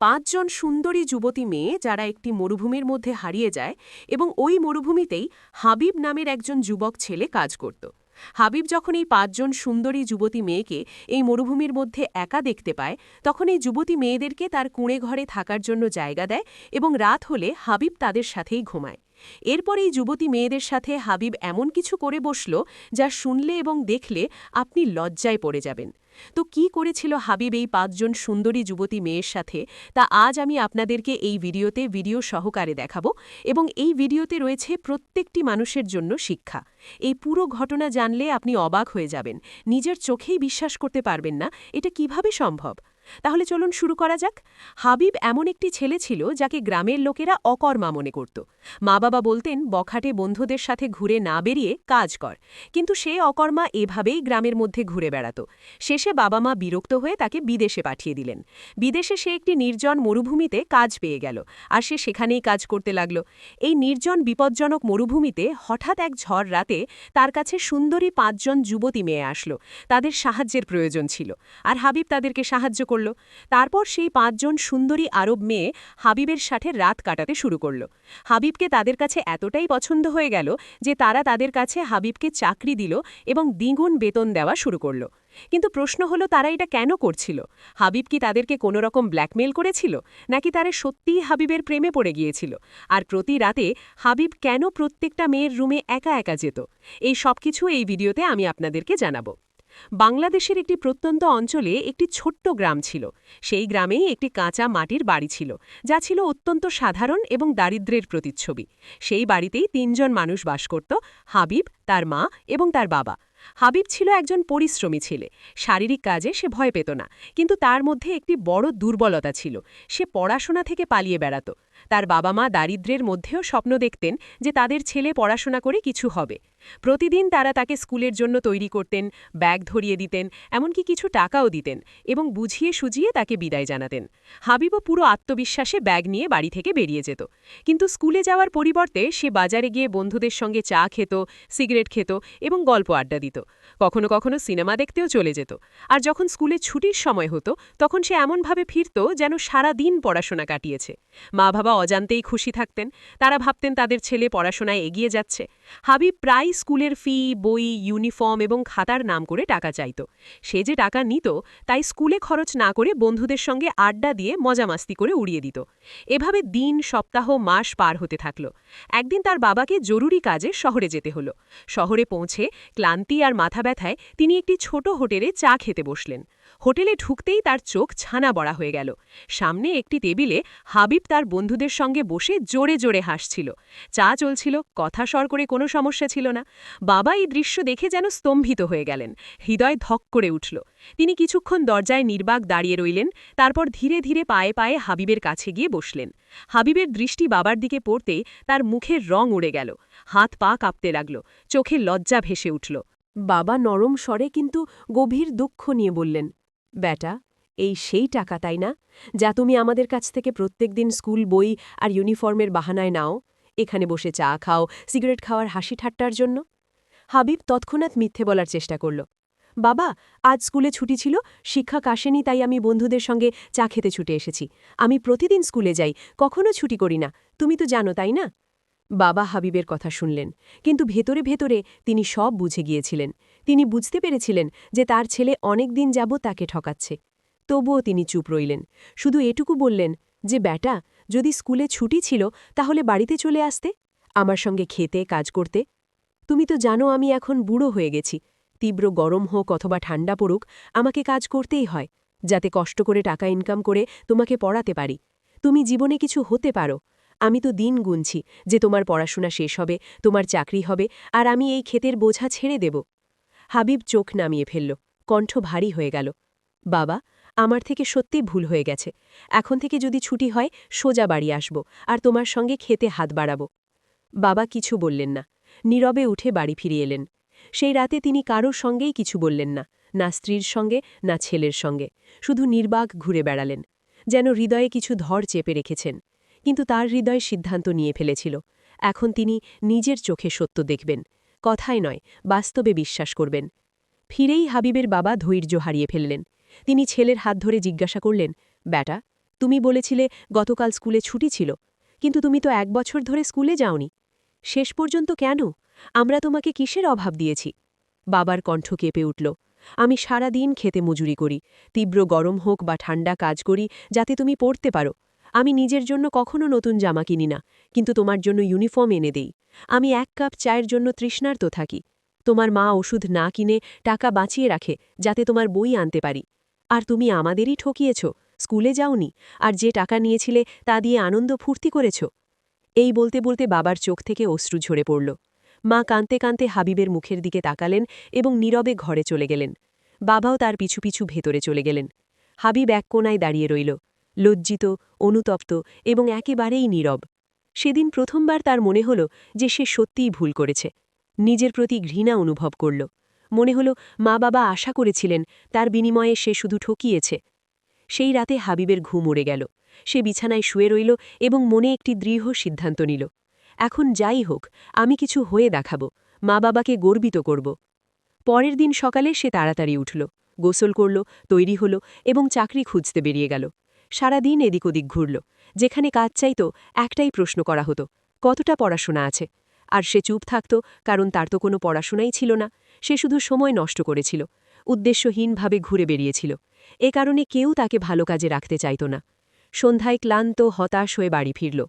পাঁচজন সুন্দরী যুবতী মেয়ে যারা একটি মরুভূমির মধ্যে হারিয়ে যায় এবং ওই মরুভূমিতেই হাবিব নামের একজন যুবক ছেলে কাজ করত। হাবিব যখন এই পাঁচজন সুন্দরী যুবতী মেয়েকে এই মরুভূমির মধ্যে একা দেখতে পায়, তখন এই যুবতী মেয়েদেরকে তার কুঁড়ে ঘরে থাকার জন্য জায়গা দেয় এবং রাত হলে হাবিব তাদের সাথেই ঘুমায়। এরপর এই যুবতী মেয়েদের সাথে হাবিব এমন কিছু করে বসল যা শুনলে এবং দেখলে আপনি লজ্জায় পড়ে যাবেন। তো কি করেছিল হাবিব এই পাঁচজন সুন্দরী যুবতী মেয়ের সাথে? তা আজ আমি আপনাদেরকে এই ভিডিওতে ভিডিও সহকারে দেখাবো এবং এই ভিডিওতে রয়েছে প্রত্যেকটি মানুষের জন্য শিক্ষা। এই পুরো ঘটনা জানলে আপনি অবাক হয়ে যাবেন। নিজের চোখেই বিশ্বাস করতে পারবেন না। এটা কীভাবে সম্ভব? তাহলে চলুন শুরু করা যাক। হাবিব এমন একটি ছেলে ছিল যাকে গ্রামের লোকেরা অকর্মা মনে করত। মা বাবা বলতেন, বখাটে বন্ধুদের সাথে ঘুরে না বেরিয়ে কাজ কর। কিন্তু সে অকর্মা এভাবেই গ্রামের মধ্যে ঘুরে বেড়াত। শেষে বাবা মা বিরক্ত হয়ে তাকে বিদেশে পাঠিয়ে দিলেন। বিদেশে সে একটি নির্জন মরুভূমিতে কাজ পেয়ে গেল আর সে সেখানেই কাজ করতে লাগল। এই নির্জন বিপজ্জনক মরুভূমিতে হঠাৎ এক ঝড় রাতে তার কাছে সুন্দরী পাঁচজন যুবতী মেয়ে আসলো। তাদের সাহায্যের প্রয়োজন ছিল। আর হাবিব তাদেরকে সাহায্য করল। তারপর সেই পাঁচজন সুন্দরী আরব মেয়ে হাবিবের সাথে রাত কাটাতে শুরু করল। হাবিবকে তাদের কাছে এতটাই পছন্দ হয়ে গেল যে তারা তাদের কাছে হাবিবকে চাকরি দিল এবং দ্বিগুণ বেতন দেওয়া শুরু করল। কিন্তু প্রশ্ন হলো, তারা এটা কেন করছিল? হাবিব কি তাদেরকে কোনো রকম ব্ল্যাকমেল করেছিল? নাকি তারা সত্যিই হাবিবের প্রেমে পড়ে গিয়েছিল? আর প্রতি রাতে হাবিব কেন প্রত্যেকটা মেয়ের রুমে একা একা যেত? এই সবকিছু এই ভিডিওতে আমি আপনাদেরকে জানাব। বাংলাদেশের একটি প্রত্যন্ত অঞ্চলে একটি ছোট্ট গ্রাম ছিল। সেই গ্রামেই একটি কাঁচা মাটির বাড়ি ছিল, যা ছিল অত্যন্ত সাধারণ এবং দারিদ্র্যের প্রতিচ্ছবি। সেই বাড়িতেই তিনজন মানুষ বাস করত, হাবিব, তার মা এবং তার বাবা। হাবিব ছিল একজন পরিশ্রমী ছেলে। শারীরিক কাজে সে ভয় পেত না, কিন্তু তার মধ্যে একটি বড় দুর্বলতা ছিল। সে পড়াশোনা থেকে পালিয়ে বেড়াত। তার বাবা মা দারিদ্র্যের মধ্যেও স্বপ্ন দেখতেন যে তাদের ছেলে পড়াশোনা করে কিছু হবে। প্রতিদিন তারা তাকে স্কুলের জন্য তৈরি করতেন, ব্যাগ ধরিয়ে দিতেন, এমনকি কিছু টাকাও দিতেন এবং বুঝিয়ে সুজিয়ে তাকে বিদায় জানাতেন। হাবিবও পুরো আত্মবিশ্বাসে ব্যাগ নিয়ে বাড়ি থেকে বেরিয়ে যেত। কিন্তু স্কুলে যাওয়ার পরিবর্তে সে বাজারে গিয়ে বন্ধুদের সঙ্গে চা খেত, সিগারেট খেত এবং গল্প আড্ডা দিত। কখনো কখনো সিনেমা দেখতেও চলে যেত। আর যখন স্কুলে ছুটির সময় হতো, তখন সে এমনভাবে ফিরত যেন সারা দিন পড়াশোনা কাটিয়েছে। মা বাবা অজান্তেই খুশি থাকতেন। তারা ভাবতেন তাদের ছেলে পড়াশোনায় এগিয়ে যাচ্ছে। হাবিব প্রায় স্কুলের ফি, বই, ইউনিফর্ম এবং খাতার নাম করে টাকা চাইত। সে যে টাকা নিত, তাই স্কুলে খরচ না করে বন্ধুদের সঙ্গে আড্ডা দিয়ে মজামাস্তি করে উড়িয়ে দিত। এভাবে দিন, সপ্তাহ, মাস পার হতে থাকল। একদিন তার বাবাকে জরুরি কাজে শহরে যেতে হলো। শহরে পৌঁছে ক্লান্তি আর মাথা ব্যথায় তিনি একটি ছোট হোটেলে চা খেতে বসলেন। হোটেলে ঢুকতেই তার চোখ ছানা বড়া হয়ে গেল। সামনে একটি টেবিলে হাবিব তার বন্ধুদের সঙ্গে বসে জোরে জোরে হাসছিল। চা চলছিল, কথা স্বর করে কোনো সমস্যা ছিল না। বাবা এই দৃশ্য দেখে যেন স্তম্ভিত হয়ে গেলেন, হৃদয় ধক করে উঠল। তিনি কিছুক্ষণ দরজায় নির্বাক দাঁড়িয়ে রইলেন, তারপর ধীরে ধীরে পায়ে পায়ে হাবিবের কাছে গিয়ে বসলেন। হাবিবের দৃষ্টি বাবার দিকে পড়তেই তার মুখের রং উড়ে গেল, হাত পা কাঁপতে লাগল চোখে লজ্জা ভেসে উঠল। বাবা নরম স্বরে কিন্তু গভীর দুঃখ নিয়ে বললেন ব্যাটা, এই সেই টাকা, তাই না? যা তুমি আমাদের কাছ থেকে প্রত্যেক দিন স্কুল, বই আর ইউনিফর্মের বাহানায় নাও। এখানে বসে চা খাও, সিগারেট খাওয়ার হাসি ঠাট্টার জন্য। হাবিব তৎক্ষণাৎ মিথ্যে বলার চেষ্টা করল। বাবা, আজ স্কুলে ছুটি ছিল, শিক্ষক আসেনি, তাই আমি বন্ধুদের সঙ্গে চা খেতে ছুটে এসেছি। আমি প্রতিদিন স্কুলে যাই, কখনো ছুটি করি না। তুমি তো জানো, তাই না? বাবা হাবিবের কথা শুনলেন, কিন্তু ভেতরে ভেতরে তিনি সব বুঝে গিয়েছিলেন। তিনি বুঝতে পেরেছিলেন যে তার ছেলে অনেক দিন যাব তাকে ঠকাচ্ছে। তবুও তিনি চুপ রইলেন। শুধু এটুকু বললেন যে, ব্যাটা, যদি স্কুলে ছুটি ছিল, তাহলে বাড়িতে চলে আসতে, আমার সঙ্গে খেতে, কাজ করতে। তুমি তো জানো আমি এখন বুড়ো হয়ে গেছি। তীব্র গরম হোক অথবা ঠান্ডা পড়ুক, আমাকে কাজ করতেই হয়। যাতে কষ্ট করে টাকা ইনকাম করে তোমাকে পড়াতে পারি। তুমি জীবনে কিছু হতে পারো। আমি তো দিন গুনছি যে তোমার পড়াশোনা শেষ হবে, তোমার চাকরি হবে, আর আমি এই ক্ষেতের বোঝা ছেড়ে দেব। হাবিব চোখ নামিয়ে ফেলল, কণ্ঠ ভারী হয়ে গেল। বাবা, আমার থেকে সত্যি ভুল হয়ে গেছে। এখন থেকে যদি ছুটি হয়, সোজা বাড়ি আসব আর তোমার সঙ্গে খেতে হাত বাড়াব বাবা কিছু বললেন না। নীরবে উঠে বাড়ি ফিরে এলেন। সেই রাতে তিনি কারোর সঙ্গেই কিছু বললেন না না স্ত্রীর সঙ্গে, না ছেলের সঙ্গে। শুধু নির্বাক ঘুরে বেড়ালেন, যেন হৃদয়ে কিছু ধর চেপে রেখেছেন। কিন্তু তার হৃদয় সিদ্ধান্ত নিয়ে ফেলেছিল। এখন তিনি নিজের চোখে সত্য দেখবেন। কথায় নয়, বাস্তবে বিশ্বাস করবেন। ফিরেই হাবিবের বাবা ধৈর্য হারিয়ে ফেললেন। তিনি ছেলের হাত ধরে জিজ্ঞাসা করলেন, ব্যাটা, তুমি বলেছিলে গতকাল স্কুলে ছুটি ছিল, কিন্তু তুমি তো এক বছর ধরে স্কুলে যাওনি। শেষ পর্যন্ত কেন? আমরা তোমাকে কিসের অভাব দিয়েছি? বাবার কণ্ঠ কেঁপে উঠল, আমি সারা দিন খেতে মজুরি করি, তীব্র গরম হোক বা ঠান্ডা কাজ করি, যাতে তুমি পড়তে পারো। আমি নিজের জন্য কখনো নতুন জামা কিনি না, কিন্তু তোমার জন্য ইউনিফর্ম এনে দেই। আমি এক কাপ চায়ের জন্য তৃষ্ণার্ত থাকি। তোমার মা ওষুধ না কিনে টাকা বাঁচিয়ে রাখে, যাতে তোমার বই আনতে পারি। আর তুমি আমাদেরই ঠকিয়েছ, স্কুলে যাওনি, আর যে টাকা নিয়েছিলে তা দিয়ে আনন্দ ফুর্তি করেছ। এই বলতে বলতে বাবার চোখ থেকে অশ্রু ঝরে পড়ল। মা কাঁদতে কাঁদতে হাবিবের মুখের দিকে তাকালেন এবং নীরবে ঘরে চলে গেলেন। বাবাও তার পিছু পিছু ভেতরে চলে গেলেন। হাবিব এক কোনায় দাঁড়িয়ে রইল। লজ্জিত, অনুতপ্ত এবং একেবারেই নীরব। সেদিন প্রথমবার তার মনে হল যে সে সত্যিই ভুল করেছে। নিজের প্রতি ঘৃণা অনুভব করল। মনে হল মা বাবা আশা করেছিলেন তার বিনিময়ে সে শুধু ঠকিয়েছে। সেই রাতে হাবিবের ঘুম উড়ে গেল। সে বিছানায় শুয়ে রইল এবং মনে একটি দৃঢ় সিদ্ধান্ত নিল। এখন যাই হোক, আমি কিছু হয়ে দেখাব মা বাবাকে গর্বিত করব। পরের দিন সকালে সে তাড়াতাড়ি উঠল, গোসল করল, তৈরি হল এবং চাকরি খুঁজতে বেরিয়ে গেল। সারাদিন এদিক ওদিক ঘুরল। যেখানে কাজ চাইত, একটাই প্রশ্ন করা হতো, কতটা পড়াশোনা আছে? আর সে চুপ থাকত, কারণ তার তো কোনো পড়াশোনাই ছিল না। সে শুধু সময় নষ্ট করেছিল, উদ্দেশ্যহীনভাবে ঘুরে বেরিয়েছিল। এ কারণে কেউ তাকে ভালো কাজে রাখতে চাইত না। সন্ধ্যায় ক্লান্ত, হতাশ হয়ে বাড়ি ফিরল।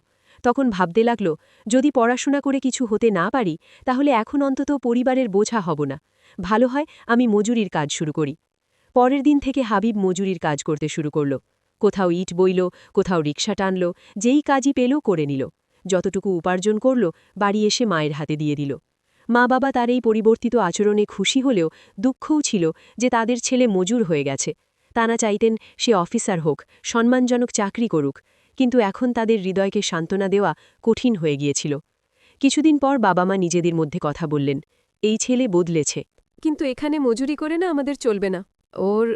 তখন ভাবতে লাগল, যদি পড়াশোনা করে কিছু হতে না পারি, তাহলে এখন অন্তত পরিবারের বোঝা হব না। ভালো হয় আমি মজুরির কাজ শুরু করি। পরের দিন থেকে হাবিব মজুরির কাজ করতে শুরু করল। কোথাও ইট বইল, কোথাও রিক্সা টানল, যেই কাজই পেল করে নিল। যতটুকু উপার্জন করল, বাড়ি এসে মায়ের হাতে দিয়ে দিল। মা বাবা তার এই পরিবর্তিত আচরণে খুশি হলেও দুঃখও ছিল যে তাদের ছেলে মজুর হয়ে গেছে। তারা চাইতেন সে অফিসার হোক, সম্মানজনক চাকরি করুক, কিন্তু এখন তাদের হৃদয়কে সান্ত্বনা দেওয়া কঠিন হয়ে গিয়েছিল। কিছুদিন পর বাবা মা নিজেদের মধ্যে কথা বললেন, এই ছেলে বদলেছে। কিন্তু এখানে মজুরি করে না আমাদের চলবে না। ওর,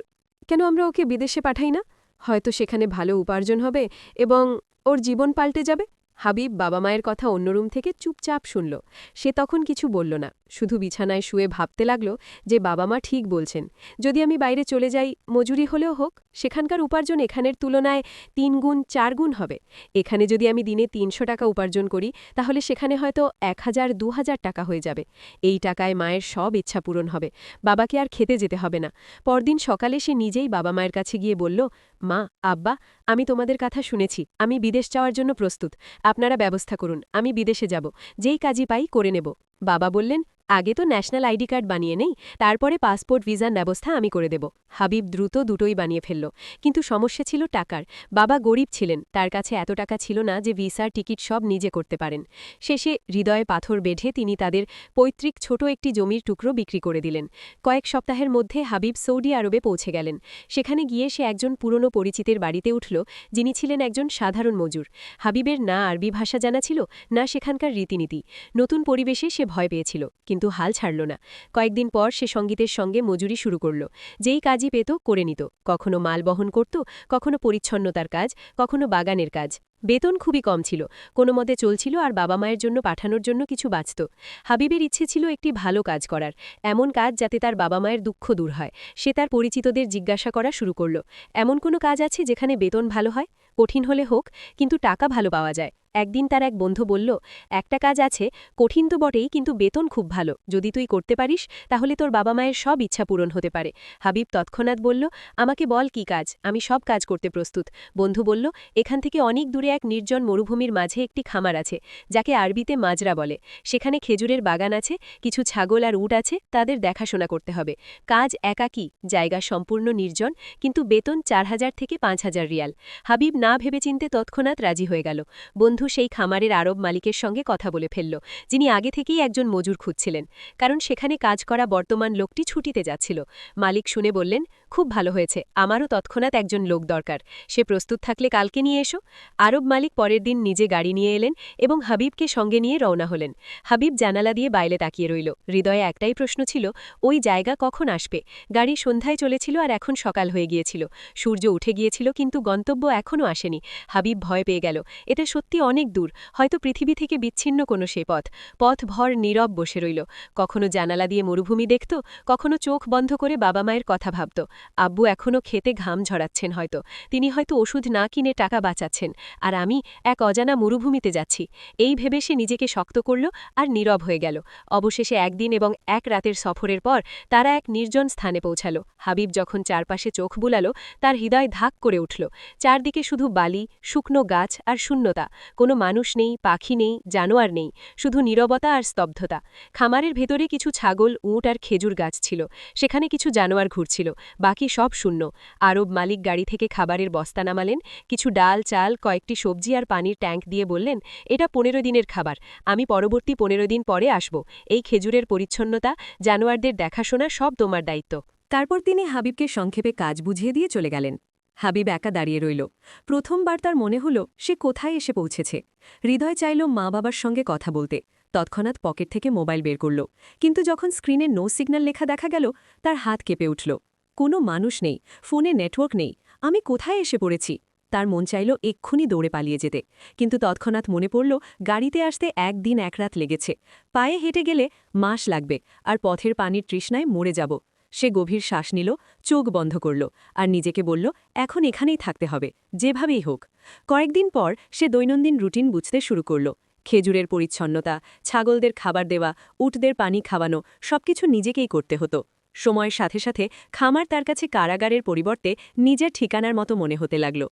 কেন আমরা ওকে বিদেশে পাঠাই না? হয়তো সেখানে ভালো উপার্জন হবে এবং ওর জীবন পাল্টে যাবে। হাবিব বাবা মায়ের কথা অন্য রুম থেকে চুপচাপ শুনল। সে তখন কিছু বলল না। শুধু বিছানায় শুয়ে ভাবতে লাগল যে বাবা মা ঠিক বলছেন। যদি আমি বাইরে চলে যাই, মজুরি হলেও হোক, সেখানকার উপার্জন এখানের তুলনায় তিন গুণ, চার গুণ হবে। এখানে যদি আমি দিনে তিনশো টাকা উপার্জন করি, তাহলে সেখানে হয়তো এক হাজার, দু হাজার টাকা হয়ে যাবে। এই টাকায় মায়ের সব ইচ্ছা পূরণ হবে। বাবাকে আর খেতে যেতে হবে না। পরদিন সকালে সে নিজেই বাবা মায়ের কাছে গিয়ে বলল, মা, আব্বা, আমি তোমাদের কথা শুনেছি। আমি বিদেশ যাওয়ার জন্য প্রস্তুত। আপনারা ব্যবস্থা করুন। আমি বিদেশে যাব। যেই কাজই পাই করে নেব। বাবা বললেন আগে তো ন্যাশনাল আইডি কার্ড বানিয়ে নেই, তারপরে পাসপোর্ট, ভিসার ব্যবস্থা আমি করে দেব। হাবিব দ্রুত দুটোই বানিয়ে ফেলল। কিন্তু সমস্যা ছিল টাকার। বাবা গরিব ছিলেন, তার কাছে এত টাকা ছিল না যে ভিসার টিকিট সব নিজে করতে পারেন। শেষে হৃদয়ে পাথর বেঁধে তিনি তাদের পৈতৃক ছোট একটি জমির টুকরো বিক্রি করে দিলেন। কয়েক সপ্তাহের মধ্যে হাবিব সৌদি আরবে পৌঁছে গেলেন। সেখানে গিয়ে সে একজন পুরনো পরিচিতের বাড়িতে উঠল, যিনি ছিলেন একজন সাধারণ মজুর। হাবিবের না আরবি ভাষা জানা ছিল, না সেখানকার রীতিনীতি। নতুন পরিবেশে সে ভয় পেয়েছিল কিন্তু হাল ছাড়ল না। কয়েকদিন পর সে সঙ্গীতের সঙ্গে মজুরি শুরু করল। যেই কাজই পেত, করে নিত। কখনো মাল বহন করত, কখনো পরিচ্ছন্নতার কাজ, কখনো বাগানের কাজ। বেতন খুবই কম ছিল। কোনো মতে চলছিল আর বাবা মায়ের জন্য পাঠানোর জন্য কিছু বাঁচত। হাবিবের ইচ্ছে ছিল একটি ভালো কাজ করার, এমন কাজ যাতে তার বাবা মায়ের দুঃখ দূর হয়। সে তার পরিচিতদের জিজ্ঞাসা করা শুরু করল, এমন কোনো কাজ আছে যেখানে বেতন ভালো হয়? কঠিন হলে হোক, কিন্তু টাকা ভালো পাওয়া যায়। একদিন তার এক বন্ধু বলল, একটা কাজ আছে, কঠিন তো বটেই, কিন্তু বেতন খুব ভালো। যদি তুই করতে পারিস, তাহলে তোর বাবা মায়ের সব ইচ্ছা পূরণ হতে পারে। হাবিব তৎক্ষণাৎ বলল, আমাকে বল কি কাজ? আমি সব কাজ করতে প্রস্তুত। বন্ধু বলল, এখান থেকে অনেক দূরে এক নির্জন মরুভূমির মাঝে একটি খামার আছে, যাকে আরবিতে মাজরা বলে। সেখানে খেজুরের বাগান আছে, কিছু ছাগল আর উট আছে, তাদের দেখাশোনা করতে হবে। কাজ একাকী, জায়গা সম্পূর্ণ নির্জন, কিন্তু বেতন চার হাজার থেকে পাঁচ হাজার রিয়াল। হাবিব না ভেবেচিন্তে তৎক্ষণাৎ রাজি হয়ে গেল। বন্ধু সেই খামারের আরব মালিকের সঙ্গে কথা বলে ফেলল, যিনি আগে থেকেই একজন মজুর খুঁজছিলেন। কারণ সেখানে কাজ করা বর্তমান লোকটি ছুটিতে যাচ্ছিল। মালিক শুনে বললেন খুব ভালো হয়েছে। আমারও তৎক্ষণাৎ একজন লোক দরকার। সে প্রস্তুত থাকলে কালকে নিয়ে এসো। আরব মালিক পরের দিন নিজে গাড়ি নিয়ে এলেন এবং হাবিবকে সঙ্গে নিয়ে রওনা হলেন। হাবিব জানালা দিয়ে বাইরে তাকিয়ে রইল। হৃদয়ে একটাই প্রশ্ন ছিল, ওই জায়গা কখন আসবে? গাড়ি সন্ধ্যায় চলেছিল আর এখন সকাল হয়ে গিয়েছিল। সূর্য উঠে গিয়েছিল কিন্তু গন্তব্য এখনও আসেনি। হাবিব ভয় পেয়ে গেল। এটা সত্যি অনেক দূর। হয়তো পৃথিবী থেকে বিচ্ছিন্ন কোনো সে পথ। পথ ভর নীরব বসে রইল। কখনো জানালা দিয়ে মরুভূমি দেখত, কখনো চোখ বন্ধ করে বাবা মায়ের কথা ভাবত। আব্বু এখনও খেতে ঘাম ঝরাচ্ছেন হয়তো। তিনি হয়তো ওষুধ না কিনে টাকা বাঁচাচ্ছেন। আর আমি এক অজানা মরুভূমিতে যাচ্ছি। এই ভেবে সে নিজেকে শক্ত করল আর নীরব হয়ে গেল। অবশেষে একদিন এবং এক রাতের সফরের পর তারা এক নির্জন স্থানে পৌঁছালো। হাবিব যখন চারপাশে চোখ বুলালো, তার হৃদয় ধাক করে উঠল। চারদিকে শুধু বালি, শুকনো গাছ আর শূন্যতা। কোনো মানুষ নেই, পাখি নেই, জানোয়ার নেই। শুধু নীরবতা আর স্তব্ধতা। খামারের ভেতরে কিছু ছাগল, উঁট আর খেজুর গাছ ছিল। সেখানে কিছু জানোয়ার ঘুরছিল। বাকি সব শূন্য। আরব মালিক গাড়ি থেকে খাবারের বস্তা নামালেন, কিছু ডাল, চাল, কয়েকটি সবজি আর পানির ট্যাঙ্ক দিয়ে বললেন, এটা পনেরো দিনের খাবার, আমি পরবর্তী পনেরো দিন পরে আসব। এই খেজুরের পরিচ্ছন্নতা, জানোয়ারদের দেখাশোনা সব তোমার দায়িত্ব। তারপর তিনি হাবিবকে সংক্ষেপে কাজ বুঝিয়ে দিয়ে চলে গেলেন। হাবিব একা দাঁড়িয়ে রইল। প্রথমবার তার মনে হল, সে কোথায় এসে পৌঁছেছে। হৃদয় চাইল মা বাবার সঙ্গে কথা বলতে। তৎক্ষণাৎ পকেট থেকে মোবাইল বের করল। কিন্তু যখন স্ক্রিনে নো সিগন্যাল লেখা দেখা গেল, তার হাত কেঁপে উঠল। কোনো মানুষ নেই, ফোনে নেটওয়ার্ক নেই। আমি কোথায় এসে পড়েছি? তার মন চাইল এক্ষুনি দৌড়ে পালিয়ে যেতে। কিন্তু তৎক্ষণাৎ মনে পড়ল, গাড়িতে আসতে একদিন এক রাত লেগেছে। পায়ে হেঁটে গেলে মাস লাগবে, আর পথের পানির তৃষ্ণায় মরে যাব। সে গভীর শ্বাস নিল, চোখ বন্ধ করল, আর নিজেকে বলল, এখন এখানেই থাকতে হবে, যেভাবেই হোক। কয়েকদিন পর সে দৈনন্দিন রুটিন বুঝতে শুরু করল। খেজুরের পরিচ্ছন্নতা, ছাগলদের খাবার দেওয়া, উটদের পানি খাওয়ানো, সবকিছু নিজেকেই করতে হতো। সময়ের সাথে সাথে খামার তার কাছে কারাগারের পরিবর্তে নিজের ঠিকানার মতো মনে হতে লাগল।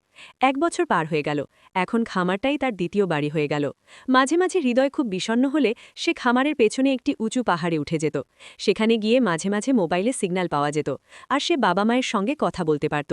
এক বছর পার হয়ে গেল। এখন খামারটাই তার দ্বিতীয় বাড়ি হয়ে গেল। মাঝে মাঝে হৃদয় খুব বিষণ্ণ হলে সে খামারের পেছনে একটি উঁচু পাহাড়ে উঠে যেত। সেখানে গিয়ে মাঝে মাঝে মোবাইলে সিগন্যাল পাওয়া যেত আর সে বাবা মায়ের সঙ্গে কথা বলতে পারত।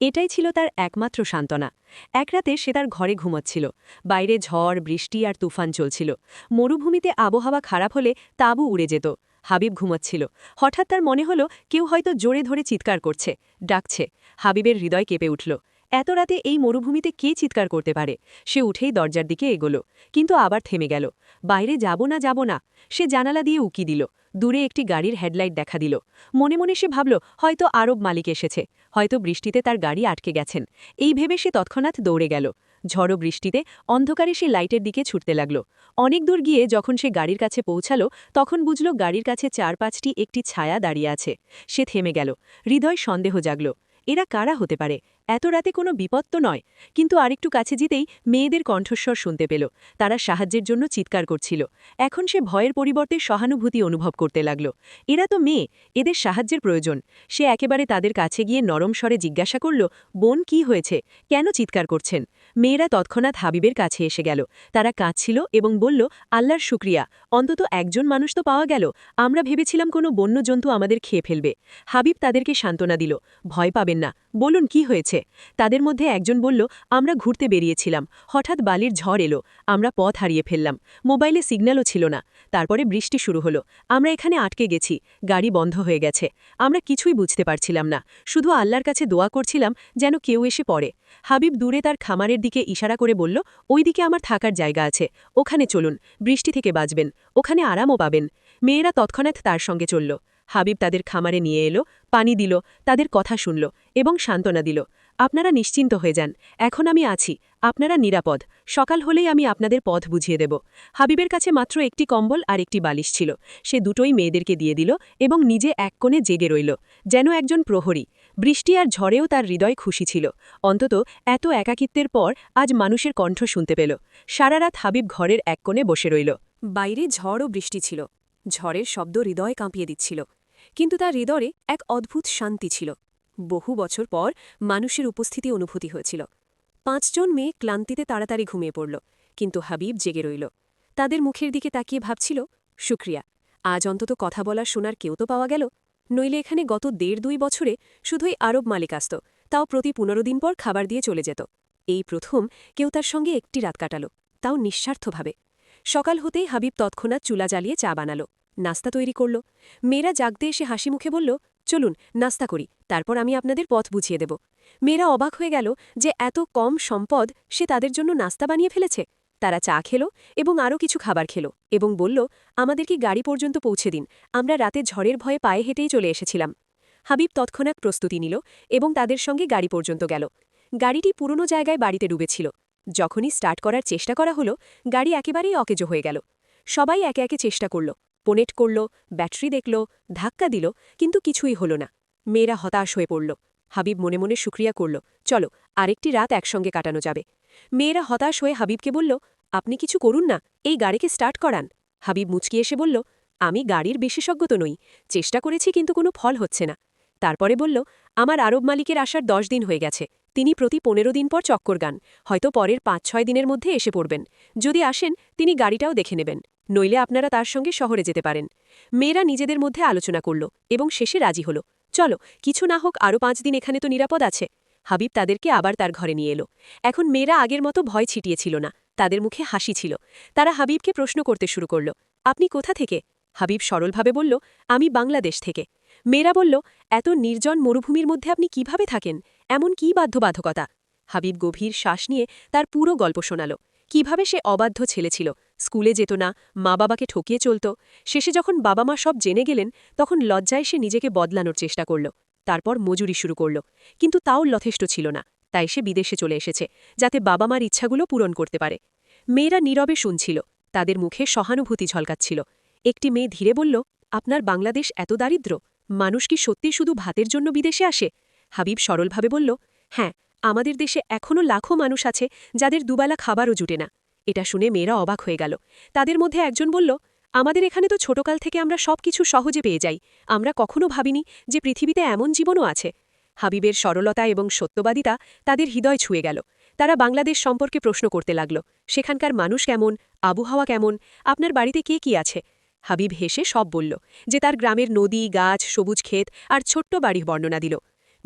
এটাই ছিল তার একমাত্র সান্ত্বনা। এক রাতে সে তার ঘরে ঘুমাচ্ছিল। বাইরে ঝড়, বৃষ্টি আর তুফান চলছিল। মরুভূমিতে আবহাওয়া খারাপ হলে তাবু উড়ে যেত। হাবিব ঘুমাচ্ছিল। হঠাৎ তার মনে হলো কেউ হয়তো জোরে ধরে চিৎকার করছে। ডাকছে। হাবিবের হৃদয় কেঁপে উঠল। এত রাতে এই মরুভূমিতে কে চিৎকার করতে পারে? সে উঠেই দরজার দিকে এগোল। কিন্তু আবার থেমে গেল। বাইরে যাব না যাব না। সে জানালা দিয়ে উকি দিল। দূরে একটি গাড়ির হেডলাইট দেখা দিল। মনে মনে সে ভাবল, হয়তো আরব মালিক এসেছে। হয়তো বৃষ্টিতে তার গাড়ি আটকে গেছেন। এই ভেবে সে তৎক্ষণাৎ দৌড়ে গেল। ঝড়ো বৃষ্টিতে অন্ধকারে সে লাইটের দিকে ছুটতে লাগল। অনেক দূর গিয়ে যখন সে গাড়ির কাছে পৌঁছালো, তখন বুঝল গাড়ির কাছে চার পাঁচটি একটি ছায়া দাঁড়িয়ে আছে। সে থেমে গেল। হৃদয় সন্দেহ জাগল। এরা কারা হতে পারে? এত রাতে কোনো বিপদ তো নয়। কিন্তু আরেকটু কাছে যেতেই মেয়েদের কণ্ঠস্বর শুনতে পেল। তারা সাহায্যের জন্য চিৎকার করছিল। এখন সে ভয়ের পরিবর্তে সহানুভূতি অনুভব করতে লাগল। এরা তো মেয়ে, এদের সাহায্যের প্রয়োজন। সে একেবারে তাদের কাছে গিয়ে নরম স্বরে জিজ্ঞাসা করল, বোন, কি হয়েছে? কেন চিৎকার করছেন? মেয়েরা তৎক্ষণাৎ হাবিবের কাছে এসে গেল। তারা কাঁদছিল এবং বলল, আল্লাহর শুক্রিয়া, অন্তত একজন মানুষ তো পাওয়া গেল। আমরা ভেবেছিলাম কোনো বন্য জন্তু আমাদের খেয়ে ফেলবে। হাবিব তাদেরকে সান্ত্বনা দিল, ভয় পাবেন না। বলুন কি হয়েছে? তাদের মধ্যে একজন বলল, আমরা ঘুরতে বেরিয়েছিলাম। হঠাৎ বালির ঝড় এলো। আমরা পথ হারিয়ে ফেললাম। মোবাইলে সিগন্যালও ছিল না। তারপরে বৃষ্টি শুরু হলো। আমরা এখানে আটকে গেছি। গাড়ি বন্ধ হয়ে গেছে। আমরা কিছুই বুঝতে পারছিলাম না। শুধু আল্লাহর কাছে দোয়া করছিলাম যেন কেউ এসে পড়ে। হাবিব দূরে তার খামারের দিকে ইশারা করে বলল ওই দিকে আমার থাকার জায়গা আছে। ওখানে চলুন। বৃষ্টি থেকে বাঁচবেন। ওখানে আরামও পাবেন। মেয়েরা তৎক্ষণাৎ তার সঙ্গে চলল। হাবিব তাদের খামারে নিয়ে এলো, পানি দিল, তাদের কথা শুনল এবং সান্ত্বনা দিল। আপনারা নিশ্চিন্ত হয়ে যান, এখন আমি আছি, আপনারা নিরাপদ, সকাল হলেই আমি আপনাদের পথ বুঝিয়ে দেব। হাবিবের কাছে মাত্র একটি কম্বল আর একটি বালিশ ছিল। সে দুটোই মেয়েদেরকে দিয়ে দিল এবং নিজে এক কোণে জেগে রইল, যেন একজন প্রহরী। বৃষ্টি আর ঝড়েও তার হৃদয় খুশি ছিল। অন্তত এত একাকিত্বের পর আজ মানুষের কণ্ঠ শুনতে পেল। সারারাত হাবিব ঘরের এক কোণে বসে রইল। বাইরে ঝড় ও বৃষ্টি ছিল। ঝড়ের শব্দ হৃদয় কাঁপিয়ে দিচ্ছিল। কিন্তু তার হৃদয়ে এক অদ্ভুত শান্তি ছিল। বহু বছর পর মানুষের উপস্থিতি অনুভূতি হয়েছিল। পাঁচজন মেয়ে ক্লান্তিতে তাড়াতাড়ি ঘুমিয়ে পড়ল, কিন্তু হাবিব জেগে রইল। তাদের মুখের দিকে তাকিয়ে ভাবছিল, শুক্রিয়া, আজ অন্তত কথা বলার শোনার কেউ তো পাওয়া গেল? নইলে এখানে গত দেড় দুই বছরে শুধুই আরব মালিক আসত, তাও প্রতি পনেরো দিন পর খাবার দিয়ে চলে যেত। এই প্রথম কেউ তার সঙ্গে একটি রাত কাটাল, তাও নিঃস্বার্থভাবে। সকাল হতেই হাবিব তৎক্ষণাৎ চুলা জ্বালিয়ে চা বানালো। নাস্তা তৈরি করল। মেয়েরা জাগতে এসে হাসি মুখে বলল, চলুন, নাস্তা করি, তারপর আমি আপনাদের পথ বুঝিয়ে দেব। মেয়েরা অবাক হয়ে গেল যে এত কম সম্পদ সে তাদের জন্য নাস্তা বানিয়ে ফেলেছে। তারা চা খেল এবং আরও কিছু খাবার খেল এবং বলল, আমাদেরকে গাড়ি পর্যন্ত পৌঁছে দিন, আমরা রাতে ঝড়ের ভয়ে পায়ে হেঁটেই চলে এসেছিলাম। হাবিব তৎক্ষণাৎ প্রস্তুতি নিল এবং তাদের সঙ্গে গাড়ি পর্যন্ত গেল। গাড়িটি পুরনো জায়গায় বাড়িতে ডুবেছিল। যখনই স্টার্ট করার চেষ্টা করা হলো, গাড়ি একেবারেই অকেজো হয়ে গেল। সবাই একে একে চেষ্টা করল। পোনেট করল, ব্যাটারি দেখল, ধাক্কা দিল, কিন্তু কিছুই হল না। মেয়েরা হতাশ হয়ে পড়ল। হাবিব মনে মনে শুক্রিয়া করল, চলো, আরেকটি রাত একসঙ্গে কাটানো যাবে। মেয়েরা হতাশ হয়ে হাবিবকে বলল, আপনি কিছু করুন না, এই গাড়িকে স্টার্ট করান। হাবিব মুচকি এসে বলল, আমি গাড়ির বিশেষজ্ঞ তো নই, চেষ্টা করেছি কিন্তু কোনো ফল হচ্ছে না। তারপরে বলল, আমার আরব মালিকের আসার দশ দিন হয়ে গেছে। তিনি প্রতি পনেরো দিন পর চক্কর গান, হয়তো পরের পাঁচ ছয় দিনের মধ্যে এসে পড়বেন। যদি আসেন, তিনি গাড়িটাও দেখে নেবেন। নইলে আপনারা তার সঙ্গে শহরে যেতে পারেন। মেয়েরা নিজেদের মধ্যে আলোচনা করল এবং শেষে রাজি হল। চলো, কিছু না হোক আরও পাঁচ দিন এখানে তো নিরাপদ আছে। হাবিব তাদেরকে আবার তার ঘরে নিয়ে এলো। এখন মেয়েরা আগের মতো ভয় ছিটিয়েছিল না। তাদের মুখে হাসি ছিল। তারা হাবিবকে প্রশ্ন করতে শুরু করল, আপনি কোথা থেকে? হাবিব সরলভাবে বলল, আমি বাংলাদেশ থেকে। মেয়েরা বলল, এত নির্জন মরুভূমির মধ্যে আপনি কীভাবে থাকেন? এমন কি বাধ্যবাধকতা? হাবিব গভীর শ্বাস নিয়ে তার পুরো গল্প শোনাল। কীভাবে সে অবাধ্য ছেলে ছিল? স্কুলে যেত না মা বাবাকে ঠকিয়ে চলত। শেষে যখন বাবা মা সব জেনে গেলেন, তখন লজ্জায় সে নিজেকে বদলানোর চেষ্টা করল। তারপর মজুরি শুরু করল। কিন্তু তাও যথেষ্ট ছিল না। তাই সে বিদেশে চলে এসেছে, যাতে বাবা মার ইচ্ছাগুলো পূরণ করতে পারে। মেয়েরা নীরবে শুনছিল। তাদের মুখে সহানুভূতি ঝলকাচ্ছিল। একটি মেয়ে ধীরে বলল, আপনার বাংলাদেশ এত দারিদ্র? মানুষ কি সত্যি শুধু ভাতের জন্য বিদেশে আসে? হাবিব সরলভাবে বলল হ্যাঁ আমাদের দেশে এখনও লাখো মানুষ আছে যাদের দুবেলা খাবারও জুটে না। এটা শুনে মেয়েরা অবাক হয়ে গেল। তাদের মধ্যে একজন বলল, আমাদের এখানে তো ছোটকাল থেকে আমরা সব কিছু সহজে পেয়ে যাই। আমরা কখনো ভাবিনি যে পৃথিবীতে এমন জীবনও আছে। হাবিবের সরলতা এবং সত্যবাদিতা তাদের হৃদয় ছুঁয়ে গেল। তারা বাংলাদেশ সম্পর্কে প্রশ্ন করতে লাগল, সেখানকার মানুষ কেমন? আবহাওয়া কেমন? আপনার বাড়িতে কে কি আছে? হাবিব হেসে সব বলল, যে তার গ্রামের নদী, গাছ, সবুজ ক্ষেত আর ছোট্ট বাড়ির বর্ণনা দিল।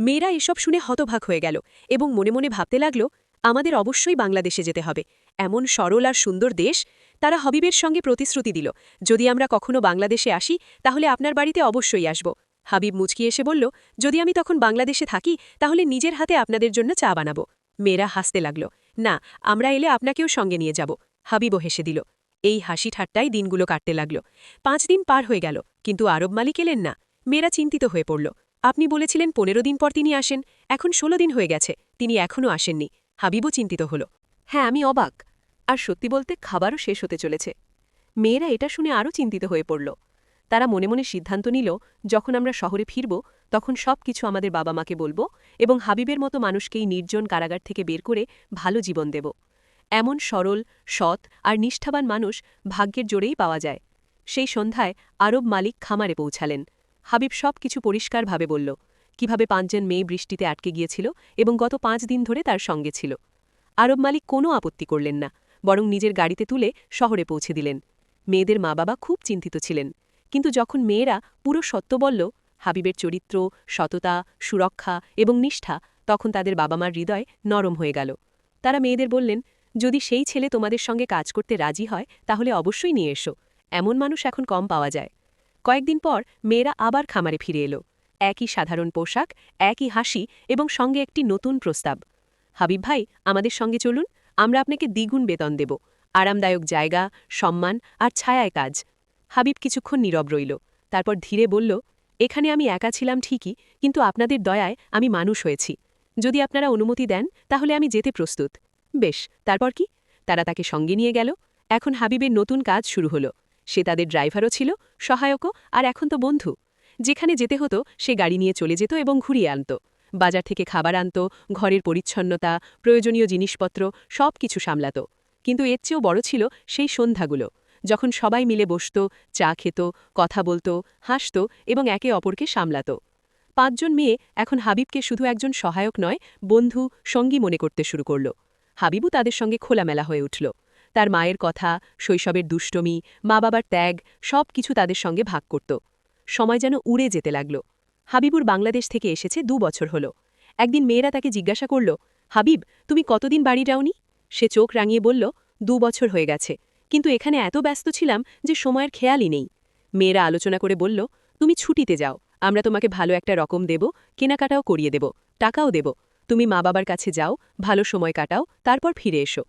মেয়েরা এসব শুনে হতভাগ হয়ে গেল এবং মনে মনে ভাবতে লাগল, আমাদের অবশ্যই বাংলাদেশে যেতে হবে। এমন সরল আর সুন্দর দেশ, তারা হবিবের সঙ্গে প্রতিশ্রুতি দিল। যদি আমরা কখনো বাংলাদেশে আসি, তাহলে আপনার বাড়িতে অবশ্যই আসব। হাবিব মুচকি এসে বলল, যদি আমি তখন বাংলাদেশে থাকি, তাহলে নিজের হাতে আপনাদের জন্য চা বানাবো। মেয়েরা হাসতে লাগল, না, আমরা এলে আপনাকেও সঙ্গে নিয়ে যাব। হাবিবও হেসে দিল। এই হাসি ঠাট্টাই দিনগুলো কাটতে লাগল। পাঁচ দিন পার হয়ে গেল, কিন্তু আরব মালিক এলেন না। মেয়েরা চিন্তিত হয়ে পড়ল। আপনি বলেছিলেন পনেরো দিন পর তিনি আসেন, এখন ষোলো দিন হয়ে গেছে, তিনি এখনও আসেননি। হাবিবও চিন্তিত হল। হ্যাঁ আমি অবাক। আর সত্যি বলতে খাবারও শেষ হতে চলেছে। মেয়েরা এটা শুনে আরও চিন্তিত হয়ে পড়ল। তারা মনে মনে সিদ্ধান্ত নিল, যখন আমরা শহরে ফিরব, তখন সব কিছু আমাদের বাবা মাকে বলব এবং হাবিবের মতো মানুষকেই নির্জন কারাগার থেকে বের করে ভালো জীবন দেব। এমন সরল, সৎ আর নিষ্ঠাবান মানুষ ভাগ্যের জোরেই পাওয়া যায়। সেই সন্ধ্যায় আরব মালিক খামারে পৌঁছালেন। হাবিব সব কিছু পরিষ্কারভাবে বলল, কীভাবে পাঁচজন মেয়ে বৃষ্টিতে আটকে গিয়েছিল এবং গত পাঁচ দিন ধরে তার সঙ্গে ছিল। আরব মালিক কোনো আপত্তি করলেন না, বরং নিজের গাড়িতে তুলে শহরে পৌঁছে দিলেন। মেয়েদের মা বাবা খুব চিন্তিত ছিলেন, কিন্তু যখন মেয়েরা পুরো সত্য বলল, হাবিবের চরিত্র, সততা, সুরক্ষা এবং নিষ্ঠা, তখন তাদের বাবা মার হৃদয় নরম হয়ে গেল। তারা মেয়েদের বললেন, যদি সেই ছেলে তোমাদের সঙ্গে কাজ করতে রাজি হয়, তাহলে অবশ্যই নিয়ে এসো। এমন মানুষ এখন কম পাওয়া যায়। কয়েকদিন পর মেয়েরা আবার খামারে ফিরে এলো। একই সাধারণ পোশাক, একই হাসি এবং সঙ্গে একটি নতুন প্রস্তাব। হাবিব ভাই, আমাদের সঙ্গে চলুন, আমরা আপনাকে দ্বিগুণ বেতন দেব। আরামদায়ক জায়গা, সম্মান আর ছায়ায় কাজ। হাবিব কিছুক্ষণ নীরব রইল, তারপর ধীরে বলল, এখানে আমি একা ছিলাম ঠিকই, কিন্তু আপনাদের দয়ায় আমি মানুষ হয়েছি। যদি আপনারা অনুমতি দেন, তাহলে আমি যেতে প্রস্তুত। বেশ, তারপর কি? তারা তাকে সঙ্গে নিয়ে গেল। এখন হাবিবের নতুন কাজ শুরু হলো। সে তাদের ড্রাইভারও ছিল, সহায়কও, আর এখন তো বন্ধু। যেখানে যেতে হতো, সে গাড়ি নিয়ে চলে যেত এবং ঘুরিয়ে আনত। বাজার থেকে খাবার আনত, ঘরের পরিচ্ছন্নতা, প্রয়োজনীয় জিনিসপত্র সব কিছু সামলাত। কিন্তু এর চেয়েও বড় ছিল সেই সন্ধ্যাগুলো, যখন সবাই মিলে বসত, চা খেত, কথা বলত, হাসত এবং একে অপরকে সামলাত। পাঁচজন মেয়ে এখন হাবিবকে শুধু একজন সহায়ক নয়, বন্ধু, সঙ্গী মনে করতে শুরু করল। হাবিবও তাদের সঙ্গে খোলামেলা হয়ে উঠল। তার মায়ের কথা, শৈশবের দুষ্টমি মা বাবার ত্যাগ সব কিছু তাদের সঙ্গে ভাগ করত। সময় যেন উড়ে যেতে লাগল। হাবিবুর বাংলাদেশ থেকে এসেছে দু বছর হল। একদিন মেয়েরা তাকে জিজ্ঞাসা করল, হাবিব, তুমি কতদিন বাড়ি যাওনি? সে চোখ রাঙিয়ে বলল, দু বছর হয়ে গেছে। কিন্তু এখানে এত ব্যস্ত ছিলাম যে সময়ের খেয়ালই নেই। মেয়েরা আলোচনা করে বলল, তুমি ছুটিতে যাও। আমরা তোমাকে ভালো একটা রকম দেব, কেনাকাটাও করিয়ে দেব, টাকাও দেব। তুমি মা বাবার কাছে যাও, ভালো সময় কাটাও, তারপর ফিরে এসো।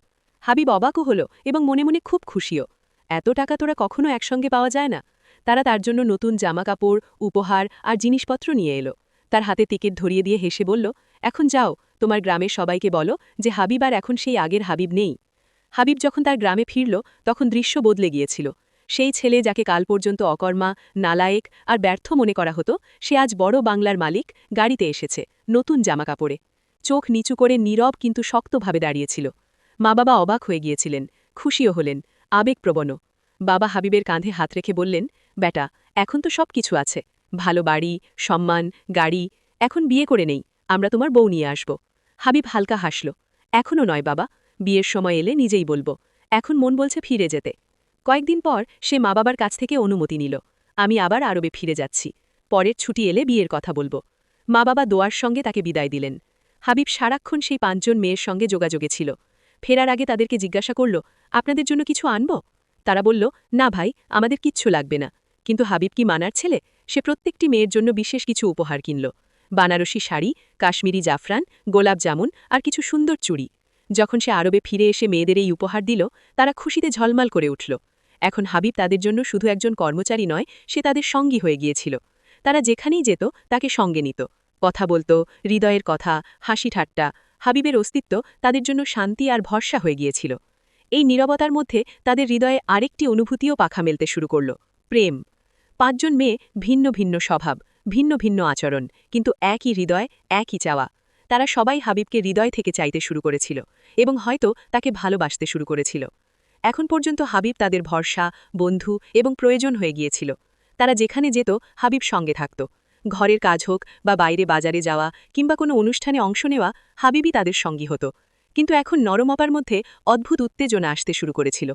হাবিব অবাকও হল এবং মনে মনে খুব খুশিও। এত টাকা তোরা কখনো একসঙ্গে পাওয়া যায় না। তারা তার জন্য নতুন জামা কাপড় উপহার আর জিনিসপত্র নিয়ে এলো। তার হাতে টিকিট ধরিয়ে দিয়ে হেসে বলল, এখন যাও, তোমার গ্রামের সবাইকে বলো যে হাবিব আর এখন সেই আগের হাবিব নেই। হাবিব যখন তার গ্রামে ফিরল, তখন দৃশ্য বদলে গিয়েছিল। সেই ছেলে যাকে কাল পর্যন্ত অকর্মা, নালায়েক আর ব্যর্থ মনে করা হতো, সে আজ বড় বাংলার মালিক, গাড়িতে এসেছে, নতুন জামাকাপড়ে। চোখ নিচু করে নীরব কিন্তু শক্তভাবে দাঁড়িয়েছিল মা বাবা অবাক হয়ে গিয়েছিলেন, খুশিও হলেন, আবেগপ্রবণও। বাবা হাবিবের কাঁধে হাত রেখে বললেন বেটা এখন তো সব কিছু আছে। ভালো বাড়ি, সম্মান, গাড়ি, এখন বিয়ে করে নেই, আমরা তোমার বউ নিয়ে আসব। হাবিব হালকা হাসল এখনও নয় বাবা, বিয়ের সময় এলে নিজেই বলব, এখন মন বলছে ফিরে যেতে। কয়েকদিন পর সে মা বাবার কাছ থেকে অনুমতি নিল, আমি আবার আরবে ফিরে যাচ্ছি, পরের ছুটি এলে বিয়ের কথা বলব। মা বাবা দোয়ার সঙ্গে তাকে বিদায় দিলেন। হাবিব সারাক্ষণ সেই পাঁচজন মেয়ের সঙ্গে যোগাযোগে ছিল। ফেরার আগে তাদেরকে জিজ্ঞাসা করল, আপনাদের জন্য কিছু আনব? তারা বলল, না ভাই, আমাদের কিচ্ছু লাগবে না। কিন্তু হাবিব কি মানার ছেলে? সে প্রত্যেকটি মেয়ের জন্য বিশেষ কিছু উপহার কিনল। বানারসি শাড়ি, কাশ্মীরি জাফরান, গোলাপ জামুন আর কিছু সুন্দর চুড়ি। যখন সে আরবে ফিরে এসে মেয়েদের এই উপহার দিল, তারা খুশিতে ঝলমাল করে উঠল। এখন হাবিব তাদের জন্য শুধু একজন কর্মচারী নয়, সে তাদের সঙ্গী হয়ে গিয়েছিল। তারা যেখানেই যেত, তাকে সঙ্গে নিত। কথা বলতো, হৃদয়ের কথা, হাসি ঠাট্টা হাবিবের অস্তিত্ব তাদের জন্য শান্তি আর ভরসা হয়ে গিয়েছিল। এই নীরবতার মধ্যে তাদের হৃদয়ে আরেকটি অনুভূতিও পাখা মেলতে শুরু করল, প্রেম। পাঁচজন মেয়ে ভিন্ন ভিন্ন স্বভাব, ভিন্ন ভিন্ন আচরণ, কিন্তু একই হৃদয়, একই চাওয়া। তারা সবাই হাবিবকে হৃদয় থেকে চাইতে শুরু করেছিল এবং হয়তো তাকে ভালোবাসতে শুরু করেছিল। এখন পর্যন্ত হাবিব তাদের ভরসা, বন্ধু এবং প্রয়োজন হয়ে গিয়েছিল। তারা যেখানে যেত, হাবিব সঙ্গে থাকত। ঘরের কাজ হোক বা বাইরে বাজারে যাওয়া কিংবা কোনো অনুষ্ঠানে অংশ নেওয়া, হাবিবই তাদের সঙ্গী হতো। কিন্তু এখন নরমপার মধ্যে অদ্ভুত উত্তেজনা আসতে শুরু করেছিল।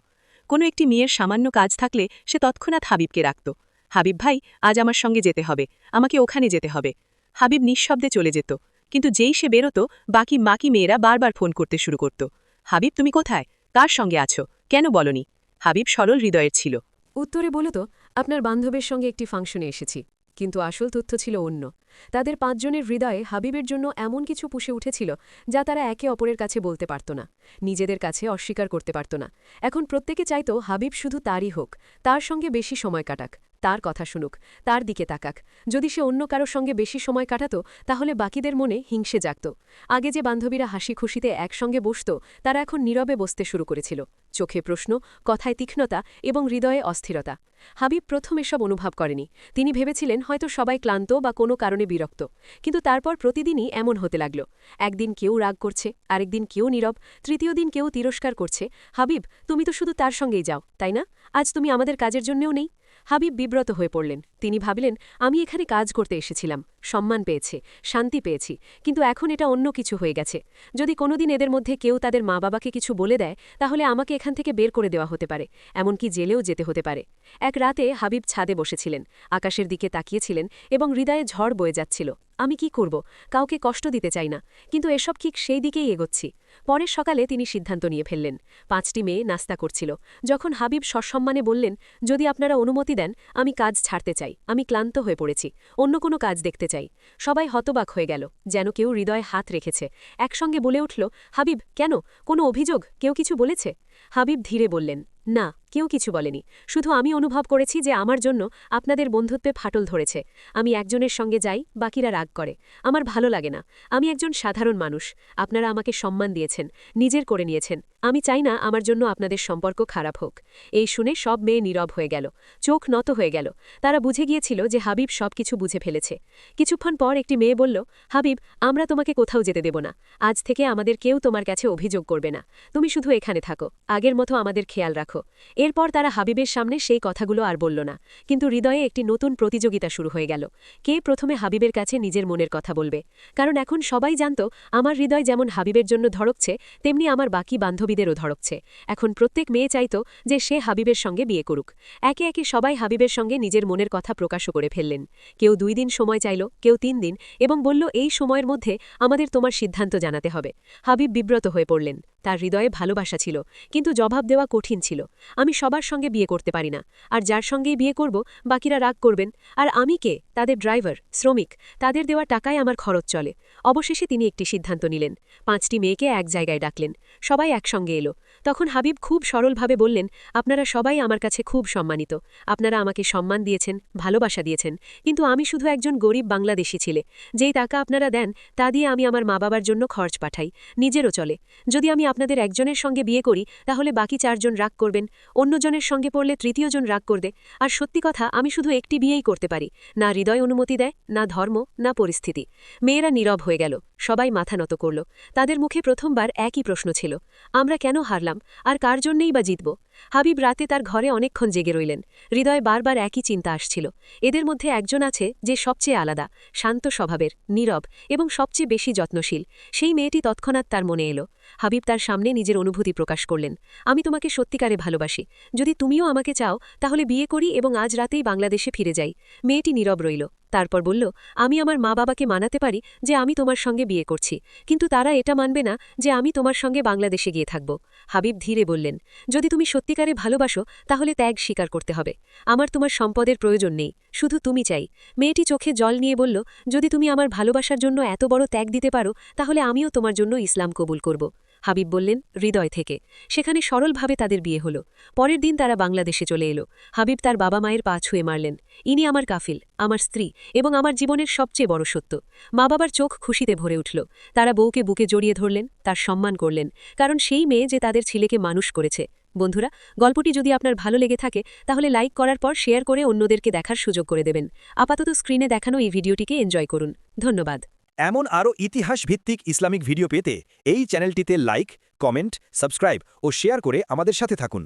কোনো একটি মেয়ের সামান্য কাজ থাকলে সে তৎক্ষণাৎ হাবিবকে রাখত। হাবিব, ভাই, আজ আমার সঙ্গে যেতে হবে। আমাকে ওখানে যেতে হবে। হাবিব নিঃশব্দে চলে যেত। কিন্তু যেই সে বেরোত, বাকি মাকি মেয়েরা বারবার ফোন করতে শুরু করত। হাবিব, তুমি কোথায়? কার সঙ্গে আছো? কেন বলনি? হাবিব সরল হৃদয়ের ছিল। উত্তরে বলো তো আপনার বান্ধবের সঙ্গে একটি ফাংশনে এসেছি। কিন্তু আসল তথ্য ছিল অন্য। তাদের পাঁচজনের হৃদয়ে হাবিবের জন্য এমন কিছু পুষে উঠেছিল যা তারা একে অপরের কাছে বলতে পারত না, নিজেদের কাছে অস্বীকার করতে পারত না। এখন প্রত্যেকে চাইত হাবিব শুধু তারই হোক, তার সঙ্গে বেশি সময় কাটাক। তার কথা শুনুক, তার দিকে তাকাক। যদি সে অন্য কারোর সঙ্গে বেশি সময় কাটাত, তাহলে বাকিদের মনে হিংসে জাগত। আগে যে বান্ধবীরা হাসি খুশিতে একসঙ্গে বসত, তারা এখন নীরবে বসতে শুরু করেছিল। চোখে প্রশ্ন, কথায় তীক্ষ্ণতা এবং হৃদয়ে অস্থিরতা। হাবিব প্রথম এসব অনুভব করেনি। তিনি ভেবেছিলেন হয়তো সবাই ক্লান্ত বা কোনো কারণে বিরক্ত। কিন্তু তারপর প্রতিদিনই এমন হতে লাগল। একদিন কেউ রাগ করছে, আরেকদিন কেউ নীরব, তৃতীয় দিন কেউ তিরস্কার করছে। হাবিব, তুমি তো শুধু তার সঙ্গেই যাও, তাই না? আজ তুমি আমাদের কাজের জন্যও নেই। হাবিব বিব্রত হয়ে পড়লেন। তিনি ভাবলেন, আমি এখানে কাজ করতে এসেছিলাম। সম্মান পেয়েছে, শান্তি পেয়েছি। কিন্তু এখন এটা অন্য কিছু হয়ে গেছে। যদি কোনোদিন এদের মধ্যে কেউ তাদের মা বাবাকে কিছু বলে দেয়, তাহলে আমাকে এখান থেকে বের করে দেওয়া হতে পারে। এমনকি জেলেও যেতে হতে পারে। এক রাতে হাবিব ছাদে বসেছিলেন। আকাশের দিকে তাকিয়েছিলেন এবং হৃদয়ে ঝড় বয়ে যাচ্ছিল। আমি কি করব? কাউকে কষ্ট দিতে চাই না। কিন্তু এসব ঠিক সেই দিকেই এগোচ্ছি। পরের সকালে তিনি সিদ্ধান্ত নিয়ে ফেললেন। পাঁচটি মেয়ে নাস্তা করছিল। যখন হাবিব সসম্মানে বললেন, যদি আপনারা অনুমতি দেন, আমি কাজ ছাড়তে চাই। আমি ক্লান্ত হয়ে পড়েছি। অন্য কোনো কাজ দেখতে চাই। সবাই হতবাক হয়ে গেল, যেন কেউ হৃদয়ে হাত রেখেছে। একসঙ্গে বলে উঠল, হাবিব, কেন? কোনো অভিযোগ? কেউ কিছু বলেছে? হাবিব ধীরে বললেন না, কেউ কিছু বলেনি। শুধু আমি অনুভব করেছি যে আমার জন্য আপনাদের বন্ধুত্বে ফাটল ধরেছে। আমি একজনের সঙ্গে যাই, বাকিরা রাগ করে। আমার ভালো লাগে না। আমি একজন সাধারণ মানুষ। আপনারা আমাকে সম্মান দিয়েছেন, নিজের করে নিয়েছেন। আমি চাই না আমার জন্য আপনাদের সম্পর্ক খারাপ হোক। এই শুনে সব মেয়ে নীরব হয়ে গেল। চোখ নত হয়ে গেল। তারা বুঝে গিয়েছিল যে হাবিব সব কিছু বুঝে ফেলেছে। কিছুক্ষণ পর একটি মেয়ে বলল, হাবিব, আমরা তোমাকে কোথাও যেতে দেব না। আজ থেকে আমাদের কেউ তোমার কাছে অভিযোগ করবে না। তুমি শুধু এখানে থাকো। আগের মতো আমাদের খেয়াল রাখো। এরপর তারা হাবিবের সামনে সেই কথাগুলো আর বলল না। কিন্তু হৃদয়ে একটি নতুন প্রতিযোগিতা শুরু হয়ে গেল। কে প্রথমে হাবিবের কাছে নিজের মনের কথা বলবে? কারণ এখন সবাই জানত, আমার হৃদয় যেমন হাবিবের জন্য ধড়কছে, তেমনি আমার বাকি বান্ধবীদেরও ধড়কছে। এখন প্রত্যেক মেয়ে চাইত যে সে হাবিবের সঙ্গে বিয়ে করুক। একে একে সবাই হাবিবের সঙ্গে নিজের মনের কথা প্রকাশও করে ফেললেন। কেউ দুই দিন সময় চাইল, কেউ তিন দিন, এবং বলল, এই সময়ের মধ্যে আমাদের তোমার সিদ্ধান্ত জানাতে হবে। হাবিব বিব্রত হয়ে পড়লেন। তার হৃদয়ে ভালোবাসা ছিল, কিন্তু জবাব দেওয়া কঠিন ছিল। আমি সবার সঙ্গে বিয়ে করতে পারি না, আর যার সঙ্গেই বিয়ে করব, বাকিরা রাগ করবেন, আর আমি কে? তাদের ড্রাইভার, শ্রমিক, তাদের দেওয়া টাকায় আমার খরচ চলে। অবশেষে তিনি একটি সিদ্ধান্ত নিলেন। পাঁচটি মেয়েকে এক জায়গায় ডাকলেন। সবাই একসঙ্গে এলো। তখন হাবিব খুব সরলভাবে বললেন, আপনারা সবাই আমার কাছে খুব সম্মানিত। আপনারা আমাকে সম্মান দিয়েছেন, ভালোবাসা দিয়েছেন, কিন্তু আমি শুধু একজন গরিব বাংলাদেশি ছেলে। যেই টাকা আপনারা দেন, তা দিয়ে আমি আমার মা বাবার জন্য খরচ পাঠাই, নিজেরও চলে। যদি আমি আপনাদের একজনের সঙ্গে বিয়ে করি, তাহলে বাকি চারজন রাগ করবেন, অন্যজনের সঙ্গে পড়লে তৃতীয়জন রাগ করবে। আর সত্যি কথা, আমি শুধু একটি বিয়েই করতে পারি। না হৃদয় অনুমতি দেয়, না ধর্ম, না পরিস্থিতি। মেয়েরা নীরব হয়ে গেল, সবাই মাথা নত করল। তাদের মুখে প্রথমবার একই প্রশ্ন ছিল, আমরা কেন হারলাম আর কার জন্যেই বা জিতব? হাবিব রাতে তার ঘরে অনেকক্ষণ জেগে রইলেন। হৃদয় বারবার একই চিন্তা আসছিল। এদের মধ্যে একজন আছে যে সবচেয়ে আলাদা, শান্ত স্বভাবের, নীরব এবং সবচেয়ে বেশি যত্নশীল। সেই মেয়েটি তৎক্ষণাৎ তার মনে এলো। হাবিব তার সামনে নিজের অনুভূতি প্রকাশ করলেন। আমি তোমাকে সত্যিকারে ভালোবাসি। যদি তুমিও আমাকে চাও, তাহলে বিয়ে করি এবং আজ রাতেই বাংলাদেশে ফিরে যাই। মেয়েটি নীরব রইল। তারপর বলল, আমি আমার মা বাবাকে মানাতে পারি যে আমি তোমার সঙ্গে বিয়ে করছি, কিন্তু তারা এটা মানবে না যে আমি তোমার সঙ্গে বাংলাদেশে গিয়ে থাকব। হাবিব ধীরে বললেন, যদি তুমি সত্যিকারে ভালোবাসো, তাহলে ত্যাগ স্বীকার করতে হবে। আমার তোমার সম্পদের প্রয়োজন নেই, শুধু তুমি চাই। মেয়েটি চোখে জল নিয়ে বলল, যদি তুমি আমার ভালোবাসার জন্য এত বড় ত্যাগ দিতে পারো, তাহলে আমিও তোমার জন্য ইসলাম কবুল করব। হাবিব বললেন, হৃদয় থেকে। সেখানে সরলভাবে তাদের বিয়ে হলো। পরের দিন তারা বাংলাদেশে চলে এলো। হাবিব তার বাবা মায়ের পা ছুঁয়ে মারলেন। ইনি আমার কাফিল, আমার স্ত্রী এবং আমার জীবনের সবচেয়ে বড় সত্য। মা বাবার চোখ খুশিতে ভরে উঠল। তারা বউকে বুকে জড়িয়ে ধরলেন, তার সম্মান করলেন। কারণ সেই মেয়ে যে তাদের ছেলেকে মানুষ করেছে। বন্ধুরা, গল্পটি যদি আপনার ভালো লেগে থাকে, তাহলে লাইক করার পর শেয়ার করে অন্যদেরকে দেখার সুযোগ করে দেবেন। আপাতত স্ক্রিনে দেখানো এই ভিডিওটিকে এনজয় করুন। ধন্যবাদ। এমন আরও ইতিহাস ভিত্তিক ইসলামিক ভিডিও পেতে এই চ্যানেলটিতে লাইক, কমেন্ট, সাবস্ক্রাইব ও শেয়ার করে আমাদের সাথে থাকুন।